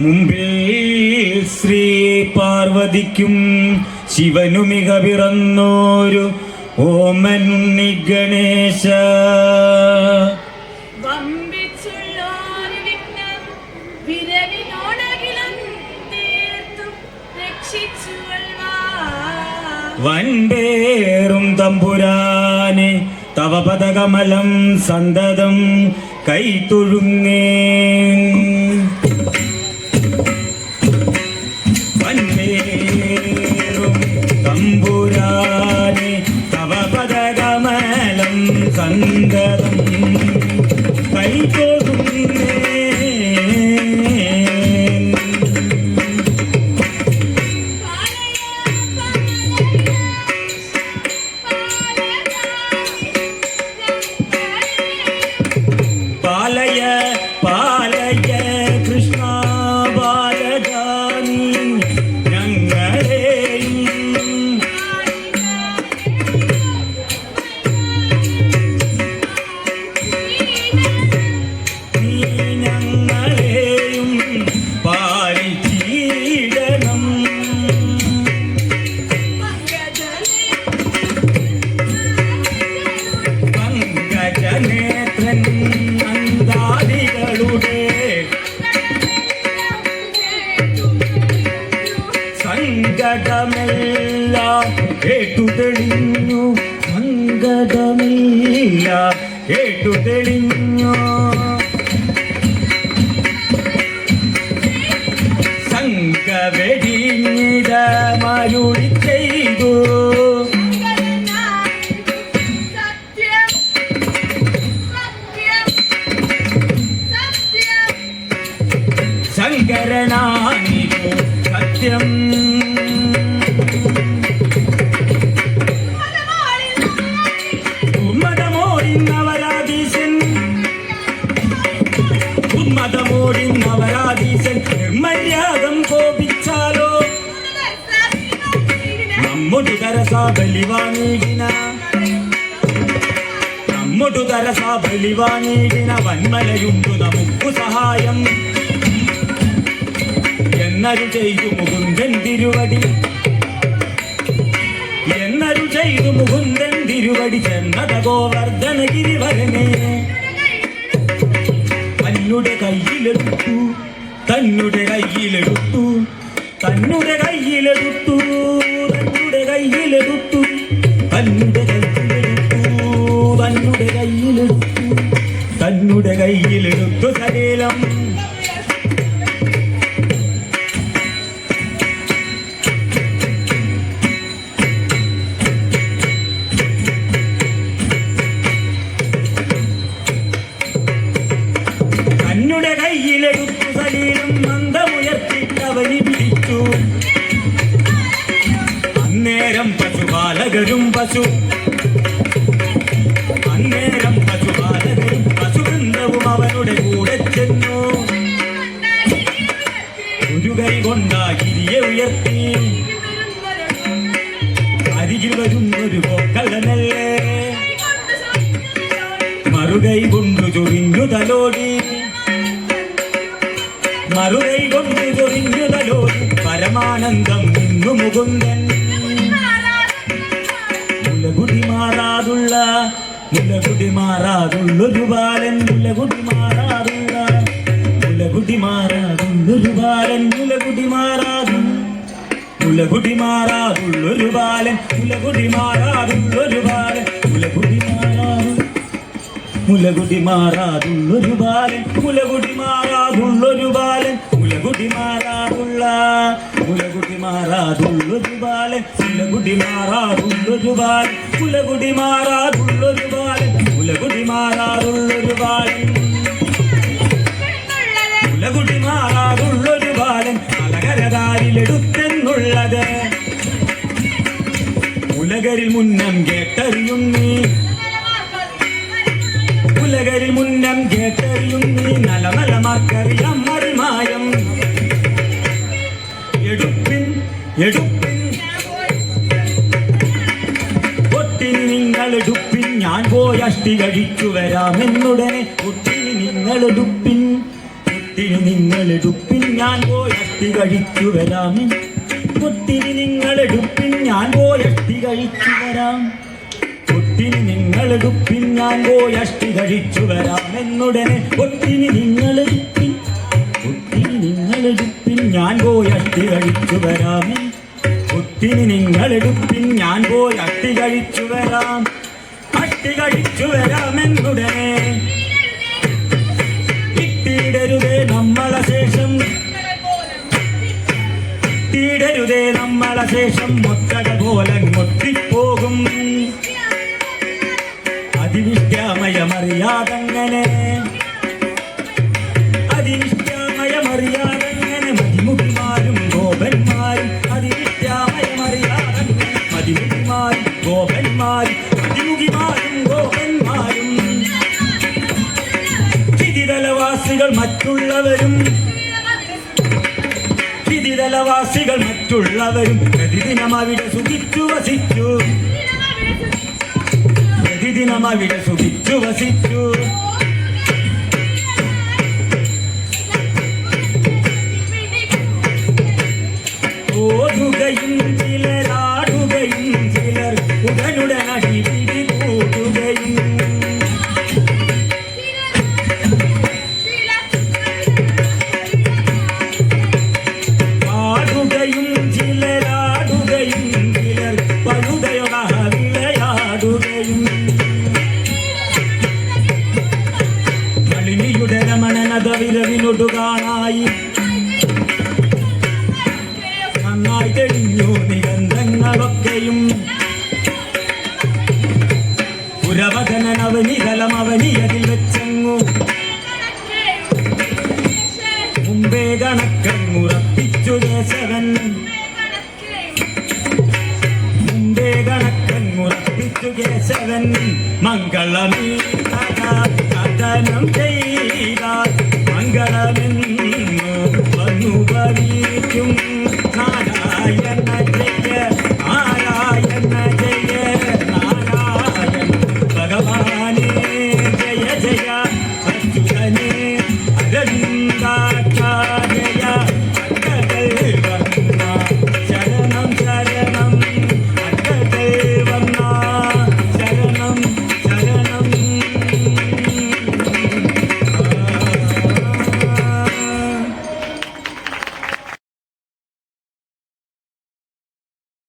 മുമ്പിൽ ശ്രീ പാർവതിക്കും ശിവനുമിക പിറന്നോരു ഓമനുണ്ണി ഗണേശ. വൻപേറും തമ്പുരാനെ തവ പദകമലം സന്തതം കൈത്തൊഴുങ്ങേ വൻപേറും பாலைய സങ്കടമെല്ലാം കേട്ടു തെളിഞ്ഞു സങ്കടമെല്ലാം കേട്ടു തെളിഞ്ഞു സംഘവെടിഞ്ഞിത മരുളി ചെയ്തു ശങ്കരനാണിതു സത്യം ഉന്മതമോടിന്നവരാധീശൻ ഉന്മതമോടിന്നവരാധീശൻ നിർമര്യാദം കോപിച്ചാലോ നമ്മുടെ തരസാ ബലിവാനീടിന നമ്മുടെ തരസാ ബലിവാനീടിന വന്മലയുണ്ടു നമുക്കു സഹായം എന്നരു ചെയ്തു മുകുന്ദൻ തിരുവടി. എന്നരു ചെയ്തു മുകുന്ദൻ തിരുവടി ചെന്നത ഗോവർദ്ധന ഗിരിവരനെ തന്നുടെ കയ്യിലെടുത്തു തന്നുടെ കയ്യിലെടുത്തു തന്നുടെ കയ്യിലെടുത്തു തന്നുടെ കയ്യിലെടുത്തു തന്നുടെ കയ്യിലെടുത്തു തന്നുടെ കയ്യിലെടുത്തു തന്നുടെ കയ്യിലെടുത്തു സകലം. അന്നേരം പശുപാലകരും പശു. അന്നേരം പശുപാലകരും ബന്ധവും അവനുടെ കൂടെ ചെന്നു. ഒരു കൈ കൊണ്ടാ ഗിരിയെ ഉയർത്തി. അരികിൽ വരുന്നൊരു പൊക്കലനല്ലേ മറുകൈ കൊണ്ടു ചൊറിഞ്ഞു തലോടി. മറുകൈ കൊണ്ടു ചൊറിഞ്ഞു തലോടി. പരമാനന്ദം ഇന്നു മുകുന്ദൻ. മുലകുടി മാറാതുള്ളൊരു ബാലൻ മുലകുടി മാറാതുള്ള മുലകുടി മാറാതുള്ളൊരു ബാലൻ മുലകുടി മാറാതു. മുലകുടി മാറാതുള്ളൊരു ബാലൻ മുലകുടി മാറാതുള്ളൊരു ബാലൻ മുലകുടി മാറാതു. മുലകുടി മാറാതുള്ളൊരു ബാലൻ മുലകുടി മാറാതുള്ളൊരു ബാലൻ മുലകുടി മാറാതുള്ള. മുലകുടി മാറാതുള്ളൊരു ബാലൻ മുലകുടി മാറാതുള്ളൊരു ബാലൻ മുലകുടി മാറാ മുലകുടി മാറാതുള്ളൊരു ബാലൻ. മുലകുടി മാറാറുള്ളൊരു ബാലൻ അലകരതാരിലെടുത്തെന്നുള്ളത്. ഉലകരിൽ മുന്നം കേട്ടറിയും നീ. ഉലകരിൽ മുന്നം കേട്ടറിയും നീ. നലമലമാർക്കറിയാം മറിമായം. എടുപ്പിൻ എടുപ്പിൻ. ഒട്ടിനി നിങ്ങൾ എടുപ്പിൻ ഞാൻ പോയഷ്ടി കഴിച്ചു വരാമെന്നുടനെ ഒട്ടിനി നിങ്ങൾ എടുപ്പിൻ കുട്ടി നിങ്ങൾ എടുപ്പിൻ ഞാൻ പോയഷ്ടി കഴിച്ചു വരാം. കുട്ടി നിങ്ങൾ എടുപ്പിൻ ഞാൻ പോയഷ്ടി കഴിച്ചു വരാം. കുട്ടി നിങ്ങൾ എടുപ്പിൻ ഞാൻ പോയഷ്ടി കഴിച്ചു വരാമെന്നുടനെ എന്നുടനെ ഒത്തിരി നിങ്ങൾ എടുപ്പിൻ ഞാൻ പോയഷ്ടി കഴിച്ചു വരാം. കുട്ടി നിങ്ങൾ എടുപ്പിൻ ഞാൻ പോയി അട്ടി കഴിച്ചു വരാം. അട്ടി കഴിച്ചു വരാമെന്നുടനെ ഇട്ടിടരുതേ നമ്മളെ ശേഷം. ഇട്ടിടരുതേ നമ്മളെ ശേഷം. മൊത്തക പോലെ മൊത്തിപ്പോകും അതിവിഷ്ടാമയമറിയാതങ്ങനെ മറ്റുള്ളവരും ചിതിതലവാസികൾ മറ്റുള്ളവരും പ്രതിദിനം അവിടെ സുഖിച്ചു വസിച്ചു. പ്രതിദിനം അവിടെ സുഖിച്ചു വസിച്ചു. അവനിതലം അവനിയതിൽ വെച്ചങ്ങു. മുമ്പേ കണക്കങ്ങുറപ്പിച്ചു കേശവൻ മുമ്പേ കണക്കങ്ങുറപ്പിച്ചു കേശവൻ മംഗളമീ കഥനം ചെയ്താൽ മംഗളമെന്നു വന്നു ഭവിക്കും നാരായണ